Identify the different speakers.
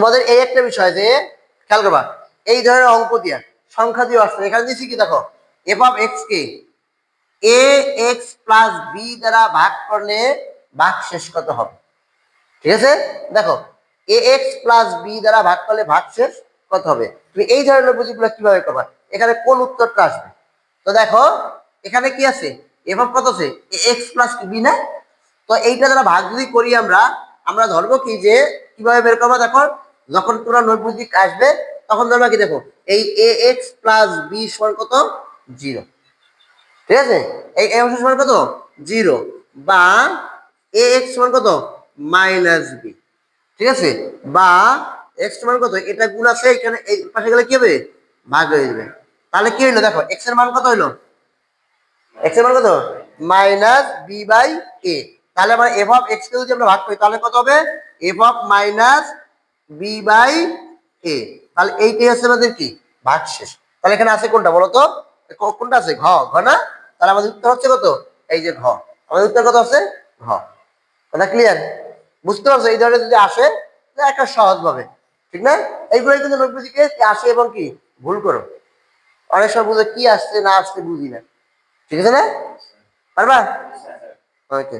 Speaker 1: তোমাদের এই একটা বিষয় যে, খেয়াল করবা, এই ধরনের অঙ্ক দিয়া, সংখ্যা দিয়ে আসছে। এখানে দিয়েছি কি দেখো এফ অফ এক্স কে এ এক্স প্লাস বি দ্বারা ভাগ করলে ভাগ শেষ কত হবে? ঠিক আছে? দেখো এ এক্স প্লাস বি দ্বারা ভাগ করলে ভাগ শেষ কত হবে? তুমি এই ধরনের বুঝিগুলো কীভাবে করবা? এখানে কোন উত্তরটা আসবে? তো দেখো, এখানে কি আছে? এফ অফ কত আছে? এ এক্স প্লাস বি না? তো এইটা দ্বারা ভাগ যদি করি আমরা আমরা ধরবো কি যে, কীভাবে বের করব দেখো? যখন তোমরা নৈপুজিক আসবে, তখন ধরবা কি দেখো? এই এ এক্স প্লাস বি সমান কত? জিরো ঠিক আছে? এই এই অংশ সমান কত? জিরো বা এ এক্স সমান কত? মাইনাস বি ঠিক আছে? বা এক্স সমান কত? এটা গুণ আছে, এখানে এই পাশে গেলে কি হবে? ভাগ হয়ে যাবে। তাহলে কি হইল? দেখো এক্সের মান কত হইল? এক্সের মান কত? মাইনাস বি বাই এ তাহলে আমরা এফ অফ এক্স কে যদি আমরা ভাগ করি, তাহলে কত হবে? F of minus B by A তাহলে এইটাই হচ্ছে আমাদের কি? ভাগ শেষ। তাহলে এখানে আছে কোনটা বলো তো? কোনটা আছে? ঘ। ঘ না? তাহলে আমাদের উত্তর হচ্ছে কত? এই যে ঘ। আমাদের উত্তর কত আছে? ঘ। কথা ক্লিয়ার বুঝতে পারছ? এই ধরনের যদি আসে একটা সহজ ভাবে ঠিক না? এইগুলোই কিন্তু নৈপুজিকে আসে এবং কি? ভুল করো। অনেক সময় বুঝে কি আসছে না আসছে বুঝি না। ঠিক আছে না? পারবা? ওকে